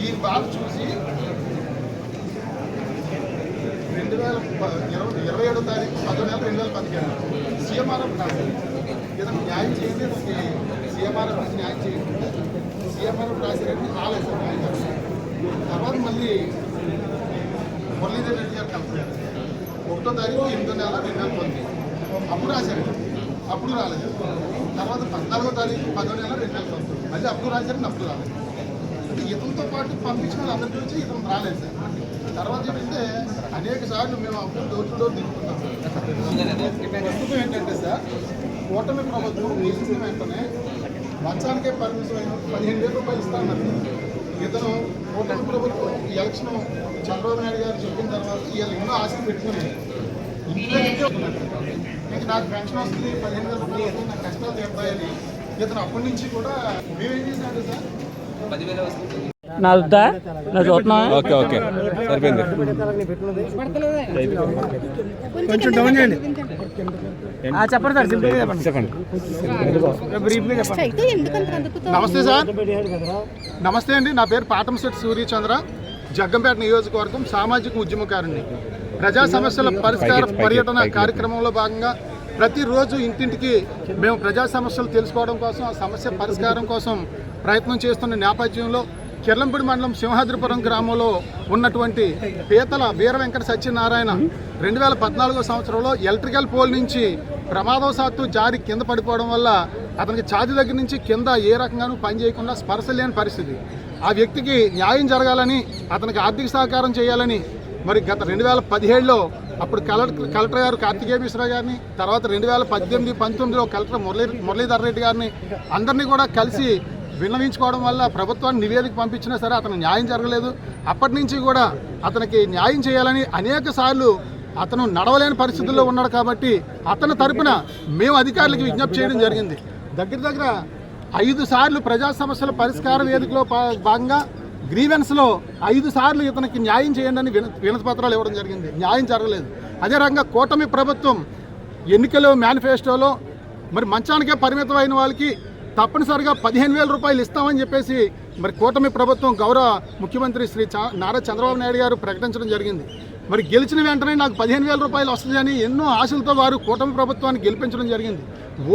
ఈ బాధ చూసి రెండు వేల ప- ఇరవై ఇరవై ఏడో తారీఖు పదో నెల రెండు వేల సీఎంఆర్ఎఫ్ న్యాయం చేయండి ఇతనికి సీఎంఆర్ఎఫ్ నుంచి న్యాయం చేయండి సీఎంఆర్ఎఫ్ రాసేటప్పుడు రాలేదు సార్ న్యాయం తర్వాత మళ్ళీ మురళీధర్ రెడ్డి గారు కలిపారు ఒకటో తారీఖు ఎనిమిదో నెల రెండు వేల పంతొమ్మిది అప్పుడు రాశారు అప్పుడు రాలేదు తర్వాత పద్నాలుగో తారీఖు పదో నెల రెండు వేల పంతొమ్మిది మళ్ళీ అప్పుడు రాశారని అప్పుడు రాలేదు ఇతనితో పాటు పంపించిన వాళ్ళందరి నుంచి ఇతను రాలేదు సార్. తర్వాత ఏంటంటే అనేక సార్లు మేము అప్పుడు డోర్ టు డోర్ తిరుగుతున్నాం ప్రస్తుతం ఏంటంటే సార్ కూటమి ప్రభుత్వం గెలిచిన వెంటనే మంచానికే పర్మిషన్ అయిన పదిహేను వేల రూపాయలు ఇస్తామన్నారు ఇతను కూటమి ప్రభుత్వం ఈ ఎలక్షన్ చంద్రబాబు నాయుడు గారు చెప్పిన తర్వాత వీళ్ళు ఎన్నో ఆశలు పెట్టుకున్నాయి నాకు పెన్షన్ వస్తుంది పదిహేను వేల రూపాయలు వస్తుంది, నాకు కష్టాలు తీరుతాయని ఇతను అప్పటి నుంచి కూడా మేమేం చేసినట్టు సార్ నా నా చూస్తున్నా ఓకే ఓకే. సరిపోయింది. కొంచెం డౌన్ చేయండి. చెప్పండి సార్ సింపుల్గా చెప్పండి. చెప్పండి. నమస్తే సార్. నమస్తే అండి నా పేరు పాటంశెట్టి సూర్యచంద్ర జగ్గంపేట నియోజకవర్గం సామాజిక ఉద్యమకారుని ప్రజా సమస్యల పరిష్కార పర్యటన కార్యక్రమంలో భాగంగా ప్రతిరోజు ఇంటింటికి మేము ప్రజా సమస్యలు తెలుసుకోవడం కోసం ఆ సమస్య పరిష్కారం కోసం ప్రయత్నం చేస్తున్న నేపథ్యంలో కిర్లంపూడి మండలం సింహాద్రిపురం గ్రామంలో ఉన్నటువంటి పీతల వీర వెంకట సత్యనారాయణ రెండు వేల పద్నాలుగో సంవత్సరంలో ఎలక్ట్రికల్ పోల్ నుంచి ప్రమాదవశాత్తు జారి కింద పడిపోవడం వల్ల అతనికి ఛాతి దగ్గర నుంచి కింద ఏ రకంగానూ పని చేయకుండా స్పర్శ లేని పరిస్థితి. ఆ వ్యక్తికి న్యాయం జరగాలని అతనికి ఆర్థిక సహకారం చేయాలని మరి గత రెండు వేల పదిహేడులో అప్పుడు కలెక్టర్ కలెక్టర్ గారు కార్తికేయ మిశ్రా గారిని తర్వాత రెండు వేల పద్దెనిమిది పంతొమ్మిదిలో కలెక్టర్ మురళీ మురళీధర్ రెడ్డి గారిని అందరినీ కూడా కలిసి విన్నవించుకోవడం వల్ల ప్రభుత్వాన్ని నివేదిక పంపించినా సరే అతను న్యాయం జరగలేదు. అప్పటి నుంచి కూడా అతనికి న్యాయం చేయాలని అనేక సార్లు అతను నడవలేని పరిస్థితుల్లో ఉన్నాడు కాబట్టి అతని తరపున మేము అధికారులకు విజ్ఞప్తి చేయడం జరిగింది. దగ్గర దగ్గర ఐదు సార్లు ప్రజా సమస్యల పరిష్కార వేదికలో భాగంగా గ్రీవెన్స్లో ఐదు సార్లు ఇతనికి న్యాయం చేయండి అని విన వినతి పత్రాలు ఇవ్వడం జరిగింది. న్యాయం జరగలేదు. అదే రకంగా కూటమి ప్రభుత్వం ఎన్నికలు మేనిఫెస్టోలో మరి మంచానికే పరిమితం అయిన వాళ్ళకి తప్పనిసరిగా పదిహేను వేల రూపాయలు ఇస్తామని చెప్పేసి మరి కూటమి ప్రభుత్వం గౌరవ ముఖ్యమంత్రి శ్రీ నారా చంద్రబాబు నాయుడు గారు ప్రకటించడం జరిగింది. మరి గెలిచిన వెంటనే నాకు పదిహేను వేల రూపాయలు వస్తుందని ఎన్నో ఆశలతో వారు కూటమి ప్రభుత్వాన్ని గెలిపించడం జరిగింది.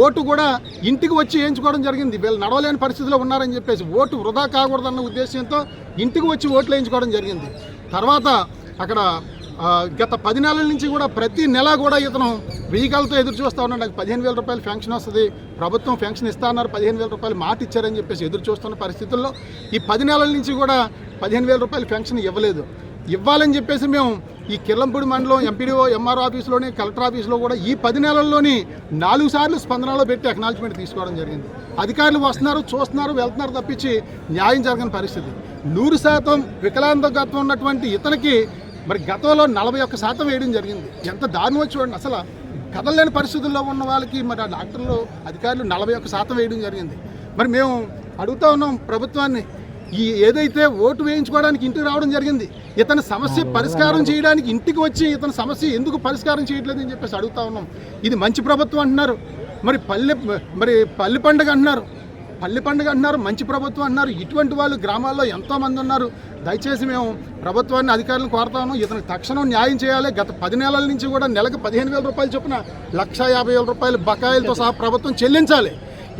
ఓటు కూడా ఇంటికి వచ్చి వేయించుకోవడం జరిగింది. వీళ్ళు నడవలేని పరిస్థితిలో ఉన్నారని చెప్పేసి ఓటు వృధా కాకూడదన్న ఉద్దేశంతో ఇంటికి వచ్చి ఓట్లు వేయించుకోవడం జరిగింది. తర్వాత అక్కడ గత పది నెలల నుంచి కూడా ప్రతి నెల కూడా ఇతను వెహికల్తో ఎదురు చూస్తూ ఉన్నాడు. నాకు పదిహేను వేల రూపాయలు ఫెన్షన్ వస్తుంది. ప్రభుత్వం ఫెన్షన్ ఇస్తా అన్నారు. పదిహేను వేల రూపాయలు మాట ఇచ్చారని చెప్పేసి ఎదురు చూస్తున్న పరిస్థితుల్లో ఈ పది నెలల నుంచి కూడా పదిహేను వేల రూపాయలు ఫెన్షన్ ఇవ్వలేదు. ఇవ్వాలని చెప్పేసి మేము ఈ కిర్లంపూడి మండలం ఎంపీడీఓ ఎంఆర్ ఆఫీస్లోని కలెక్టర్ ఆఫీస్లో కూడా ఈ పది నెలల్లోని నాలుగు సార్లు స్పందనలో పెట్టి అక్నాలజ్మెంట్ తీసుకోవడం జరిగింది. అధికారులు వస్తున్నారు చూస్తున్నారు వెళ్తున్నారు తప్పించి న్యాయం జరగని పరిస్థితి. నూరు శాతం వికలాంగత్వం ఉన్నటువంటి ఇతనికి మరి గతంలో నలభై ఒక్క శాతం వేయడం జరిగింది. ఎంత దారుణం చూడండి. అసలు కదలలేని పరిస్థితుల్లో ఉన్న వాళ్ళకి మరి ఆ డాక్టర్లు అధికారులు నలభై ఒక్క శాతం వేయడం జరిగింది. మరి మేము అడుగుతా ఉన్నాం ప్రభుత్వాన్ని ఈ ఏదైతే ఓటు వేయించుకోవడానికి ఇంటికి రావడం జరిగింది ఇతని సమస్య పరిష్కారం చేయడానికి ఇంటికి వచ్చి ఇతని సమస్య ఎందుకు పరిష్కారం చేయట్లేదు అని చెప్పేసి అడుగుతా ఉన్నాం. ఇది మంచి ప్రభుత్వం అంటున్నారు. మరి పల్లె మరి పల్లె పండుగ అంటున్నారు. పల్లె పండుగ అంటున్నారు మంచి ప్రభుత్వం అన్నారు. ఇటువంటి వాళ్ళు గ్రామాల్లో ఎంతోమంది ఉన్నారు. దయచేసి మేము ప్రభుత్వాన్ని అధికారులను కోరుతాము ఇతనికి తక్షణం న్యాయం చేయాలి. గత పది నెలల నుంచి కూడా నెలకు పదిహేను వేల రూపాయలు చొప్పున లక్ష యాభై వేల రూపాయలు బకాయిలతో సహా ప్రభుత్వం చెల్లించాలి.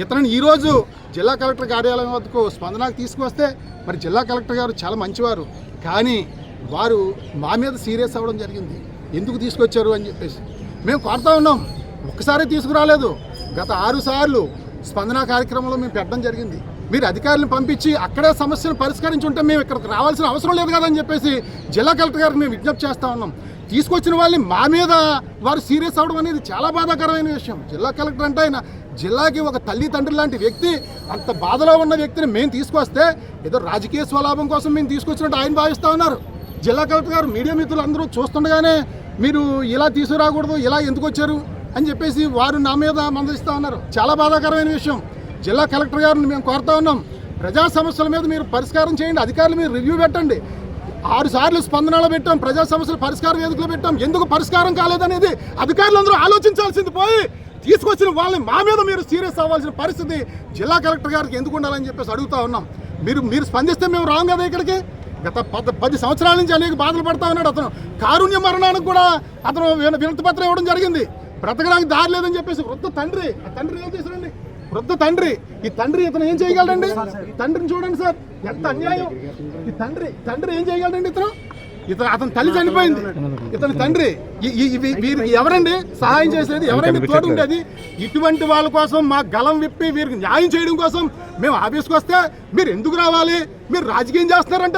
ఇతనిని ఈరోజు జిల్లా కలెక్టర్ కార్యాలయం వద్దకు స్పందనకు తీసుకొస్తే మరి జిల్లా కలెక్టర్ గారు చాలా మంచివారు. కానీ వారు మా మీద సీరియస్ అవ్వడం జరిగింది. ఎందుకు తీసుకొచ్చారు అని చెప్పేసి. మేము కోరుతా ఉన్నాం. ఒక్కసారి తీసుకురాలేదు. గత ఆరు సార్లు స్పందన కార్యక్రమంలో మేము పెట్టడం జరిగింది. మీరు అధికారులను పంపించి అక్కడే సమస్యను పరిష్కరించి ఉంటే మేము ఇక్కడికి రావాల్సిన అవసరం లేదు కదని చెప్పేసి జిల్లా కలెక్టర్ గారికి మేము విజ్ఞప్తి చేస్తా ఉన్నాం. తీసుకొచ్చిన వాళ్ళని మా మీద వారు సీరియస్ అవడం అనేది చాలా బాధాకరమైన విషయం. జిల్లా కలెక్టర్ అంటే ఆయన జిల్లాకి ఒక తల్లి తండ్రి లాంటి వ్యక్తి అంత బాధలో ఉన్న వ్యక్తిని మేము తీసుకొస్తే ఏదో రాజకీయ స్వలాభం కోసం మేము తీసుకొచ్చినట్టు ఆయన భావిస్తూ ఉన్నారు. జిల్లా కలెక్టర్ గారు మీడియా మిత్రులు అందరూ చూస్తుండగానే మీరు ఇలా తీసుకురాకూడదు ఇలా ఎందుకు వచ్చారు? అని చెప్పేసి వారు నా మీద మందలిస్తూ ఉన్నారు. చాలా బాధాకరమైన విషయం. జిల్లా కలెక్టర్ గారిని మేము కోరుతా ఉన్నాం. ప్రజా సమస్యల మీద మీరు పరిష్కారం చేయండి. అధికారులు మీరు రివ్యూ పెట్టండి. ఆరు సార్లు స్పందనలో పెట్టాం. ప్రజా సమస్యలు పరిష్కార వేదికలో పెట్టాం. ఎందుకు పరిష్కారం కాలేదనేది అధికారులందరూ ఆలోచించాల్సింది పోయి తీసుకొచ్చిన వాళ్ళని మా మీద మీరు సీరియస్ అవ్వాల్సిన పరిస్థితి జిల్లా కలెక్టర్ గారికి ఎందుకు ఉండాలని చెప్పేసి అడుగుతా ఉన్నాం. మీరు మీరు స్పందిస్తే మేము రాం కదా ఇక్కడికి? గత పద పది సంవత్సరాల నుంచి అనేక బాధలు పడతా ఉన్నాడు అతను. కారుణ్య మరణానికి కూడా అతను విన- వినతి పత్రం ఇవ్వడం జరిగింది. బ్రతకడానికి దారి లేదని చెప్పేసి వృద్ధ తండ్రి ఆ తండ్రి ఏం చేశారండి వృద్ధ తండ్రి ఈ తండ్రి ఇతను ఏం చేయగలడండి? తండ్రిని చూడండి సార్ ఎంత అన్యాయం. ఈ తండ్రి తండ్రి ఏం చేయగలడండి ఇతను? ఇతను అతని తల్లి చనిపోయింది. ఇతని తండ్రి వీరికి ఎవరండి? సహాయం చేసేది ఎవరండి? తోడు ఉండేది. ఇటువంటి వాళ్ళ కోసం మా గలం విప్పి వీరికి న్యాయం చేయడం కోసం మేము ఆఫీస్కి వస్తే మీరు ఎందుకు రావాలి? మీరు రాజకీయం చేస్తున్నారంటే.